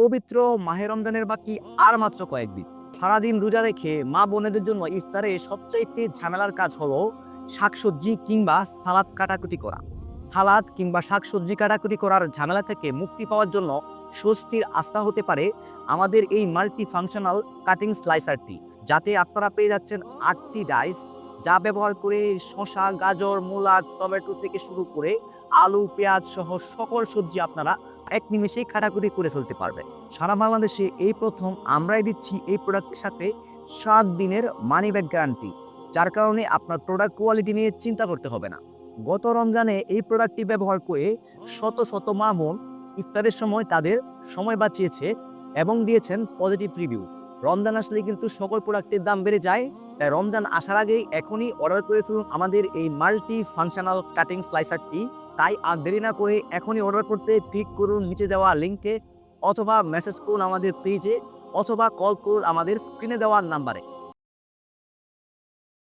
পবিত্র মাহে রমজানের বাকি আর মাত্র কয়েকদিন সারাদিন রোজা রেখে মা বোনেদের জন্য ইফতারে সবচাইতে ঝামেলার কাজ হলো শাকসবজি কিংবা সালাদ কাটাকুটি করা। সালাদ কিংবা শাকসবজি কাটাকুটি করার ঝামেলা থেকে মুক্তি পাওয়ার জন্য স্বস্তির আস্থা হতে পারে আমাদের এই মাল্টি ফাংশনাল কাটিং স্লাইসারটি, যাতে আপনারা পেয়ে যাচ্ছেন আটটি ডাইস যা ব্যবহার করে শসা, গাজর, মূলা, টমেটো থেকে শুরু করে আলু, পেঁয়াজ সহ সকল সবজি আপনারা এক নিমেষেই কাটাকুটি করে ফেলতে পারবে। সারা বাংলাদেশে এই প্রথম আমরাই দিচ্ছি এই প্রোডাক্টের সাথে সাত দিনের মানি ব্যাগ গ্যারান্টি যার কারণে আপনার প্রোডাক্ট কোয়ালিটি নিয়ে চিন্তা করতে হবে না। গত রমজানে এই প্রোডাক্টটি ব্যবহার করে শত শত মামুন ইফতারের সময় তাদের সময় বাঁচিয়েছে এবং দিয়েছেন পজিটিভ রিভিউ রমজান আসলে কিন্তু সকল প্রোডাক্টের দাম বেড়ে যায়। তাই রমজান আসার আগেই এখনই অর্ডার করেছিলাম আমাদের এই মাল্টি ফাংশনাল কাটিং স্লাইসারটি তাই আর দেরি না করে এখনই অর্ডার করতে ক্লিক করুন নিচে দেওয়া লিঙ্কে অথবা মেসেজ করুন আমাদের পেজে অথবা কল করুন আমাদের স্ক্রিনে দেওয়ার নাম্বারে